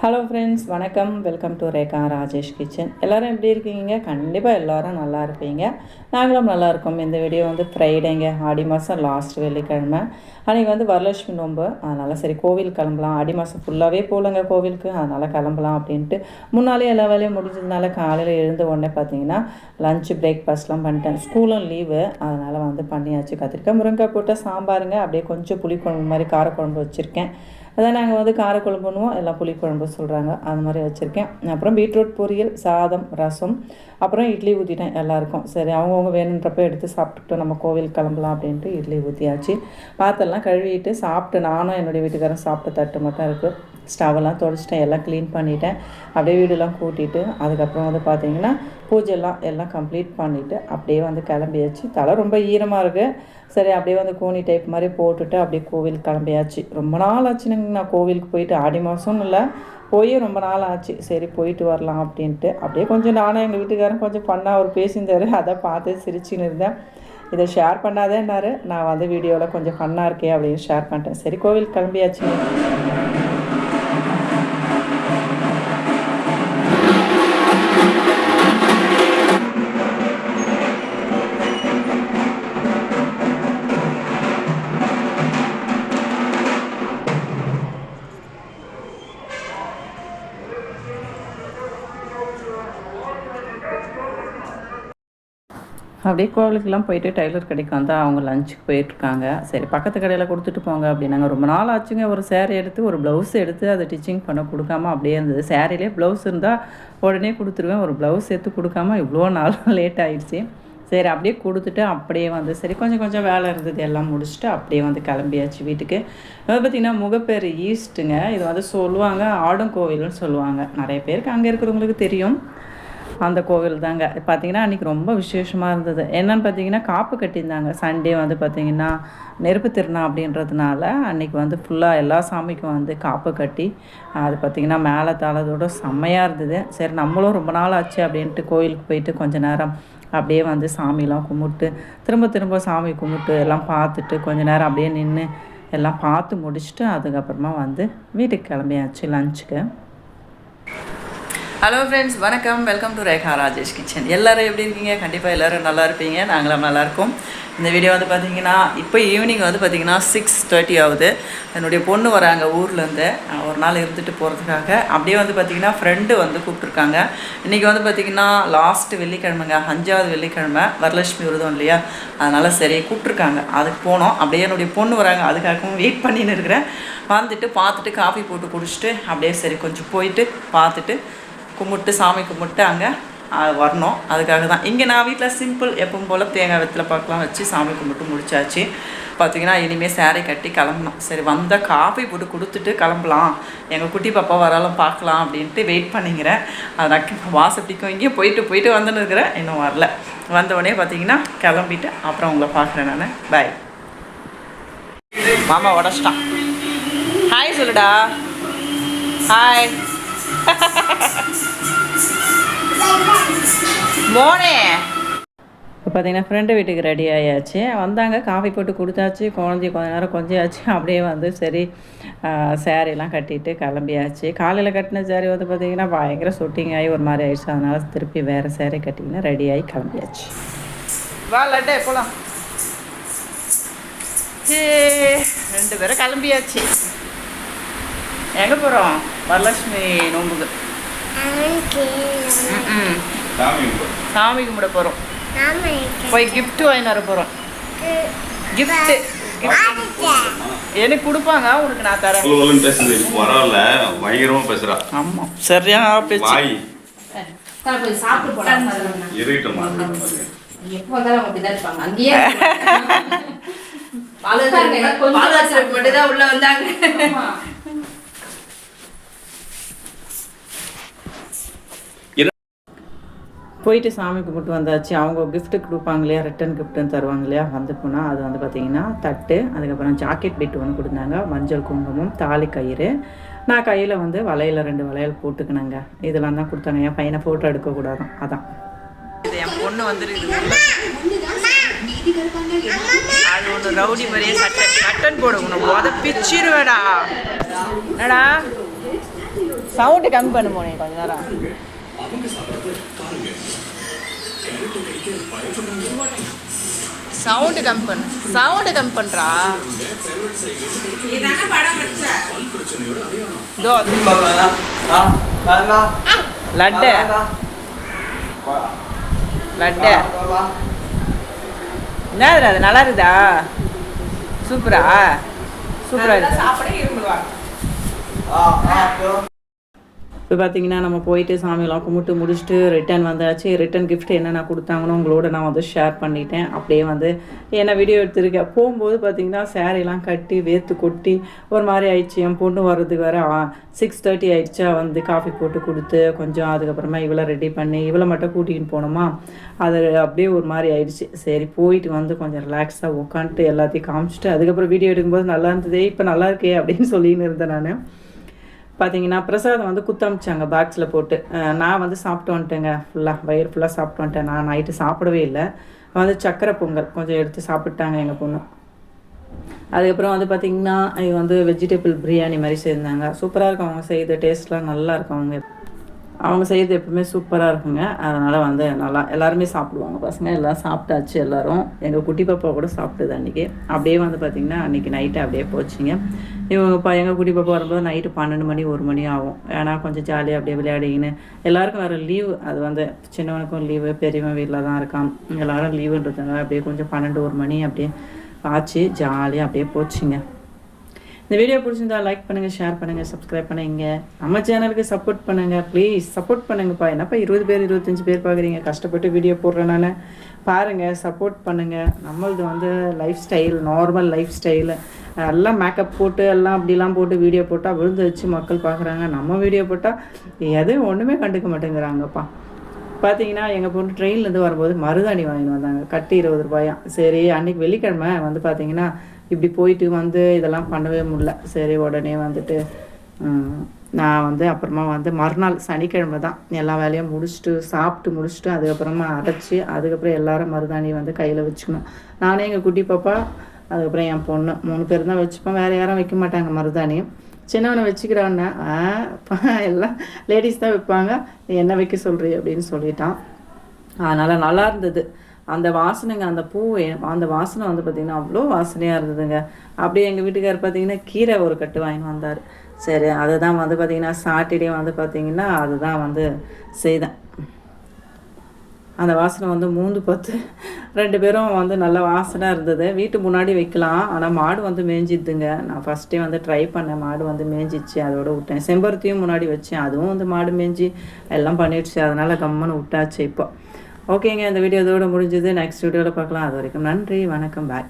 Hello friends வணக்கம். Welcome to Rekha Rajesh kitchen எல்லோரும் எப்படி இருக்கீங்க? கண்டிப்பாக எல்லோரும் நல்லா இருப்பீங்க. நாங்களும் நல்லா இருக்கோம். இந்த வீடியோ வந்து ஃப்ரைடேங்க ஆடி மாதம் லாஸ்ட் வெள்ளிக்கிழமை. அன்றைக்கி வந்து வரலட்சுமி நோம்பு அதனால் சரி கோவில் கிளம்பலாம். ஆடி மாதம் ஃபுல்லாகவே போகலங்க கோவிலுக்கு. அதனால் கிளம்பலாம் அப்படின்ட்டு முன்னாலே எல்லா வேலையும் முடிஞ்சதுனால காலையில் எழுந்த உடனே பார்த்தீங்கன்னா லஞ்சு பிரேக்ஃபாஸ்ட்லாம் பண்ணிட்டேன். ஸ்கூலும் லீவு அதனால் வந்து பண்ணியாச்சு. கத்திரிக்காய் முருங்கை போட்டால் சாம்பாருங்க. அப்படியே கொஞ்சம் புளிக்குழம்பு மாதிரி காரக்குழம்பு வச்சுருக்கேன். அதை நாங்கள் வந்து காரக்குழம்பு பண்ணுவோம். எல்லாம் புளிக்குழம்பு சொல்கிறாங்க அது மாதிரி வச்சுருக்கேன். அப்புறம் பீட்ரூட் பொரியல் சாதம் ரசம் அப்புறம் இட்லி ஊற்றிட்டேன் எல்லாருக்கும். சரி அவங்கவுங்க வேணுன்றப்ப எடுத்து சாப்பிட்டுட்டு நம்ம கோவில் கிளம்பலாம் அப்படின்ட்டு இட்லி ஊற்றியாச்சு பாத்திரம்லாம் கழுவிட்டு சாப்பிட்டு நானும் என்னுடைய வீட்டுக்காரன் சாப்பிட்ட தட்டு மட்டும் இருக்குது ஸ்டவெல்லாம் தொடச்சிட்டேன் எல்லாம் க்ளீன் பண்ணிவிட்டேன் அப்படியே வீடெல்லாம் கூட்டிட்டு அதுக்கப்புறம் வந்து பார்த்தீங்கன்னா பூஜைலாம் எல்லாம் கம்ப்ளீட் பண்ணிவிட்டு அப்படியே வந்து கிளம்பியாச்சு தலை ரொம்ப ஈரமாக இருக்குது சரி அப்படியே வந்து கோணி டைப் மாதிரி போட்டுட்டு அப்படியே கோவில் கிளம்பியாச்சு ரொம்ப நாள் ஆச்சுனுங்க நான் கோவிலுக்கு போயிட்டு ஆடி மாதம்னு இல்லை போய் ரொம்ப நாள் ஆச்சு. சரி போயிட்டு வரலாம் அப்படின்ட்டு அப்படியே கொஞ்சம் நானும் எங்கள் வீட்டுக்காரன் கொஞ்சம் பண்ணால் அவர் பேசியிருந்தார். அதை பார்த்து சிரிச்சுன்னு இருந்தேன். இதை ஷேர் பண்ணாதேன்னாரு. நான் வந்து வீடியோவில் கொஞ்சம் ஃபன்னாக இருக்கேன் அப்படின்னு ஷேர் பண்ணிட்டேன். சரி கோவில் கிளம்பியாச்சு அப்படியே கோவிலுக்கெல்லாம் போயிட்டு டைலர் கடைக்கு வந்தால் அவங்க லஞ்சுக்கு போயிட்டுருக்காங்க. சரி பக்கத்து கடையில் கொடுத்துட்டு போங்க அப்படின்னாங்க. ரொம்ப நாள் ஆச்சுங்க. ஒரு சேரீ எடுத்து ஒரு ப்ளவுஸ் எடுத்து அதை டிச்சிங் பண்ண கொடுக்காம அப்படியே இருந்தது சேரீலே ப்ளவுஸ் இருந்தால் உடனே கொடுத்துருவேன். ஒரு ப்ளவுஸ் எடுத்து கொடுக்காம இவ்வளோ நாள் லேட் ஆயிடுச்சு. சரி அப்படியே கொடுத்துட்டு அப்படியே வந்து சரி கொஞ்சம் கொஞ்சம் வேலை இருந்தது. எல்லாம் முடிச்சுட்டு அப்படியே வந்து கிளம்பியாச்சு வீட்டுக்கு. அது பார்த்திங்கன்னா முகப்பேர் ஈஸ்ட்டுங்க இது வந்து சொல்லுவாங்க ஆடும் கோவில்னு சொல்லுவாங்க. நிறைய பேருக்கு அங்கே இருக்கிறவங்களுக்கு தெரியும். அந்த கோவில் தாங்க. பார்த்தீங்கன்னா அன்றைக்கி ரொம்ப விசேஷமாக இருந்தது. என்னன்னு பார்த்தீங்கன்னா காப்பு கட்டியிருந்தாங்க. சண்டே வந்து பார்த்திங்கன்னா நெருப்பு திருநாள் அப்படின்றதுனால அன்றைக்கி வந்து ஃபுல்லாக எல்லா சாமிக்கும் வந்து காப்பு கட்டி அது பார்த்திங்கன்னா மேலே தாளதோட செம்மையாக இருந்தது. சரி நம்மளும் ரொம்ப நாள் ஆச்சு அப்படின்ட்டு கோயிலுக்கு போயிட்டு கொஞ்ச நேரம் அப்படியே வந்து சாமிலாம் கும்பிட்டு திரும்ப திரும்ப சாமி கும்பிட்டு எல்லாம் பார்த்துட்டு கொஞ்ச நேரம் அப்படியே நின்று எல்லாம் பார்த்து முடிச்சுட்டு அதுக்கப்புறமா வந்து வீட்டுக்கு கிளம்பியாச்சு லஞ்சுக்கு ஹலோ ஃப்ரெண்ட்ஸ் வணக்கம். Welcome to Rekha Rajesh kitchen எல்லோரும் எப்படி இருக்கீங்க? கண்டிப்பாக எல்லோரும் நல்லா இருப்பீங்க. நாங்களும் நல்லாயிருக்கோம் இந்த வீடியோ வந்து பார்த்தீங்கன்னா இப்போ ஈவினிங் வந்து பார்த்தீங்கன்னா சிக்ஸ் தேர்ட்டி ஆகுது. என்னுடைய பொண்ணு வராங்க ஊர்லேருந்து ஒரு நாள் இருந்துட்டு போகிறதுக்காக அப்படியே வந்து பார்த்திங்கன்னா ஃப்ரெண்டு வந்து கூப்பிட்ருக்காங்க இன்றைக்கி வந்து பார்த்திங்கன்னா லாஸ்ட் வெள்ளிக்கிழமைங்க. அஞ்சாவது வெள்ளிக்கிழமை. வரலட்சுமி விரதம் இல்லையா? அதனால் சரி கூப்பிட்ருக்காங்க அதுக்கு போனோம். அப்படியே என்னுடைய பொண்ணு வராங்க. அதுக்காகவும் வெயிட் பண்ணின்னு இருக்கிறேன். வந்துட்டு பார்த்துட்டு காஃபி போட்டு குடிச்சிட்டு அப்படியே சரி கொஞ்சம் போயிட்டு பார்த்துட்டு கும்பிட்டு சாமி கும்பிட்டு அங்கே வரணும். அதுக்காக தான். இங்கே நான் வீட்டில் சிம்பிள் எப்பவும் போல் தேங்காய் வெத்தில் பார்க்கலாம் வச்சு சாமி கும்பிட்டு முடிச்சாச்சு. பார்த்தீங்கன்னா இனிமேல் சேரீ கட்டி கிளம்பணும். சரி வந்தால் காஃபி போட்டு கொடுத்துட்டு கிளம்பலாம். எங்கள் குட்டி பாப்பா வராலும் பார்க்கலாம் அப்படின்ட்டு வெயிட் பண்ணிக்கிறேன். அதனால் வாசப்படிக்கும் இங்கேயும் போயிட்டு போயிட்டு வந்துன்னு இருக்கிறேன். இன்னும் வரல. வந்தவுடனே பார்த்தீங்கன்னா கிளம்பிட்டு அப்புறம் உங்களை பார்க்குறேன் நான். பாய் மாமா உடச்சிட்டான். ஹாய் சொல்லுடா. ஹாய் மோனே. இப்போ பார்த்தீங்கன்னா ஃப்ரெண்டு வீட்டுக்கு ரெடி ஆயாச்சு. வந்தாங்க காஃபி போட்டு கொடுத்தாச்சு. குழந்தைய கொஞ்ச நேரம் கொஞ்சியாச்சு. அப்படியே வந்து சரி சேரீலாம் கட்டிட்டு கிளம்பியாச்சு. காலையில் கட்டின சேரீ வந்து பார்த்திங்கன்னா பயங்கர ஷூட்டிங் ஆகி ஒரு மாதிரி ஆயிடுச்சு. அதனால் திருப்பி வேறு சேரீ கட்டிங்கன்னா ரெடி ஆகி கிளம்பியாச்சு. வா லட்டே போகலாம் ரெண்டு பேரும் கிளம்பியாச்சு. எங்கே போகிறோம் வரலட்சுமி நோம்புக்கு. சாமி கும்பிட. போகிறோம் போய் gift வாங்கிட்டு வர போகிறோம் gift எனக்கு கொடுப்பாங்க உனக்கு நான் தரேன். பரவாயில்ல. பயங்கரமா பேசுறா. ஆமாம் சரியான பேச்சு. வாய். கொஞ்சம் சாப்பிட்டு போலாம் இருட்டமா எப்போ வந்தாலும் அவங்க அப்படிதான் இருப்பாங்க. அங்கேயே பாலாசிரியர் மட்டும் தான் உள்ள வந்தாங்க. போயிட்டு சாமி கும்பிட்டு வந்தாச்சு. அவங்க gift கொடுப்பாங்க இல்லையா ரிட்டன் கிஃப்ட்டுன்னு தருவாங்க இல்லையா வந்து போனால் அது வந்து பார்த்திங்கன்னா தட்டு அதுக்கப்புறம் ஜாக்கெட் பிட் ஒன்று கொடுத்தாங்க. மஞ்சள் குங்குமம் தாலி கயிறு. நான் கையில் வந்து வளையல் ரெண்டு வளையல் போட்டுக்கினேங்க. இதெல்லாம் தான் கொடுத்தாங்க. என் பையனை ஃபோட்டோ எடுக்கக்கூடாதான் அதான். இது என் பொண்ணு வந்துருக்கு அது ஒன்று ரவுடி மாதிரியே சட்டை கட்டன் போட உனக்கு பிச்சிருவேடா. என்னடா? சவுண்டு கம்மி பண்ணு போனே கொஞ்ச நேரம். சவுண்டு கம்மி பண்ணு சவுண்டு கம்மி பண்ணுறா இதோ. லட்டு. லட்டு. என்னது அது நல்லா இருக்குதா? சூப்பரா? சூப்பரா இருக்கு. இப்போ பார்த்தீங்கன்னா நம்ம போயிட்டு சாமியெல்லாம் கும்பிட்டு முடிச்சுட்டு ரிட்டர்ன் வந்தாச்சு. ரிட்டர்ன் கிஃப்ட் என்னென்ன கொடுத்தாங்கன்னு உங்களோட நான் வந்து ஷேர் பண்ணிட்டேன். அப்படியே வந்து என்ன வீடியோ எடுத்திருக்கேன். போகும்போது பார்த்தீங்கன்னா சேரீலாம் கட்டி வேர்த்து கொட்டி ஒரு மாதிரி ஆயிடுச்சு. என் பொண்ணு வர்றதுக்கு வேறு சிக்ஸ் தேர்ட்டி ஆயிடுச்சா வந்து காஃபி போட்டு கொடுத்து கொஞ்சம் அதுக்கப்புறமா இவளை ரெடி பண்ணி இவளை மட்டும் கூட்டிகிட்டு போனோமா அது அப்படியே ஒரு மாதிரி ஆயிடுச்சு. சரி போயிட்டு வந்து கொஞ்சம் ரிலாக்ஸாக உட்காந்துட்டு எல்லாத்தையும் காமிச்சிட்டு அதுக்கப்புறம் வீடியோ எடுக்கும்போது நல்லா இருந்ததே இப்போ நல்லா இருக்கே அப்படின்னு சொல்லின்னு இருந்தேன் நான். பார்த்தீங்கன்னா பிரசாதம் வந்து குத்தமிச்சாங்க பாக்ஸில் போட்டு. நான் வந்து சாப்பிட்டு வந்துட்டேங்க. ஃபுல்லாக வயிறு ஃபுல்லாக சாப்பிட்டு வந்துட்டேன். நான் நைட்டு சாப்பிடவே இல்லை. வந்து சக்கரை பொங்கல் கொஞ்சம் எடுத்து சாப்பிட்டாங்க எங்கள் பொண்ணு. அதுக்கப்புறம் வந்து பார்த்திங்கன்னா இது வந்து வெஜிடபிள் பிரியாணி மாதிரி செய்திருந்தாங்க சூப்பராக இருக்கும் அவங்க செய்த டேஸ்ட்லாம் நல்லா இருக்கும் அவங்க. அவங்க செய்கிறது எப்பவுமே சூப்பராக இருக்குங்க. அதனால் வந்து நல்லா எல்லாருமே சாப்பிடுவாங்க. பசங்க எல்லாம் சாப்பிட்டாச்சு எல்லோரும். எங்கள் குட்டி பாப்பா கூட சாப்பிட்டது அன்றைக்கி அப்படியே வந்து பார்த்திங்கன்னா அன்றைக்கி நைட்டு அப்படியே போச்சுங்க. இவங்க ப எங்கள் குட்டி பாப்பா வரும்போது நைட்டு பன்னெண்டு மணி ஒரு மணி ஆகும். ஏன்னா கொஞ்சம் ஜாலியாக அப்படியே விளையாடிக்கின்னு. எல்லாருக்கும் வேறு லீவு அது வந்து சின்னவனுக்கும் லீவு பெரியவன் வீட்டில் தான் இருக்கான். எல்லாரும் லீவுன்றதுனால அப்படியே கொஞ்சம் பன்னெண்டு ஒரு மணி அப்படியே ஆச்சு. ஜாலியாக அப்படியே போச்சுங்க. இந்த வீடியோ பிடிச்சிருந்தா லைக் பண்ணுங்கள் ஷேர் பண்ணுங்கள் சப்ஸ்கிரைப் பண்ணுங்க. நம்ம சேனலுக்கு சப்போர்ட் பண்ணுங்கள் ப்ளீஸ் சப்போர்ட் பண்ணுங்கப்பா. என்னப்பா இருபது பேர் இருபத்தஞ்சி பேர் பார்க்குறீங்க கஷ்டப்பட்டு வீடியோ போடுறேன் நான். பாருங்கள் சப்போர்ட் பண்ணுங்கள் நம்மளது வந்து life style normal life style எல்லாம் மேக்கப் போட்டு எல்லாம் அப்படிலாம் போட்டு வீடியோ போட்டால் விழுந்து வச்சு மக்கள் பார்க்குறாங்க நம்ம வீடியோ போட்டால் எதுவும் ஒன்றுமே கண்டுக்க மாட்டேங்கிறாங்கப்பா. பார்த்தீங்கன்னா எங்கள் பொண்ணு ட்ரெயின்லேருந்து வரும்போது மருதாணி வாங்கிட்டு வந்தாங்க. கட்டி இருபது ரூபாயா. சரி அன்னைக்கு வெள்ளிக்கிழமை வந்து பார்த்தீங்கன்னா இப்படி போயிட்டு வந்து இதெல்லாம் பண்ணவே முடில சரி உடனே வந்துட்டு நான் வந்து அப்புறமா வந்து மறுநாள் சனிக்கிழமை தான் எல்லா வேலையும் முடிச்சுட்டு சாப்பிட்டு முடிச்சுட்டு அதுக்கப்புறமா அரைச்சி அதுக்கப்புறம் எல்லாரும் மருதாணி வந்து கையில் வச்சுக்கணும். நானே எங்கள் குட்டி பாப்பா அதுக்கப்புறம் என் பொண்ணு மூணு பேர் தான் வச்சுப்போம். வேறு யாரும் வைக்க மாட்டாங்க மருதாணி. சின்னவனை வச்சுக்கிறான்னா எல்லாம் லேடிஸ் தான் வைப்பாங்க. நீ என்ன வைக்க சொல்கிறீ அப்படின்னு சொல்லிட்டான். அதனால் நல்லா இருந்தது. அந்த வாசனைங்க அந்த பூ அந்த வாசனை வந்து பார்த்திங்கன்னா அவ்வளோ வாசனையாக இருந்ததுங்க. அப்படியே எங்கள் வீட்டுக்காரர் பார்த்தீங்கன்னா கீரை ஒரு கட்டு வாங்கி வந்தார். சரி அதுதான் வந்து பார்த்திங்கன்னா சாட்டர்டே வந்து பார்த்திங்கன்னா அதுதான் வந்து செய்தேன். அந்த வாசனை வந்து மூந்து பார்த்து ரெண்டு பேரும் வந்து நல்ல வாசனை இருந்தது. வீட்டு முன்னாடி வைக்கலாம் ஆனால் மாடு வந்து மேய்ஞ்சிதுங்க நான் ஃபஸ்ட்டே வந்து ட்ரை பண்ணேன் மாடு வந்து மேய்ஞ்சிச்சு அதோட விட்டேன். செம்பருத்தியும் முன்னாடி வச்சேன் அதுவும் வந்து மாடு மேய்ஞ்சி எல்லாம் பண்ணிடுச்சு. அதனால் கம்மன்னு விட்டாச்சு இப்போ. ஓகேங்க இந்த வீடியோ இதோட முடிஞ்சது. நெக்ஸ்ட் வீடியோவில் பார்க்கலாம். அது வரைக்கும் நன்றி வணக்கம் பாய்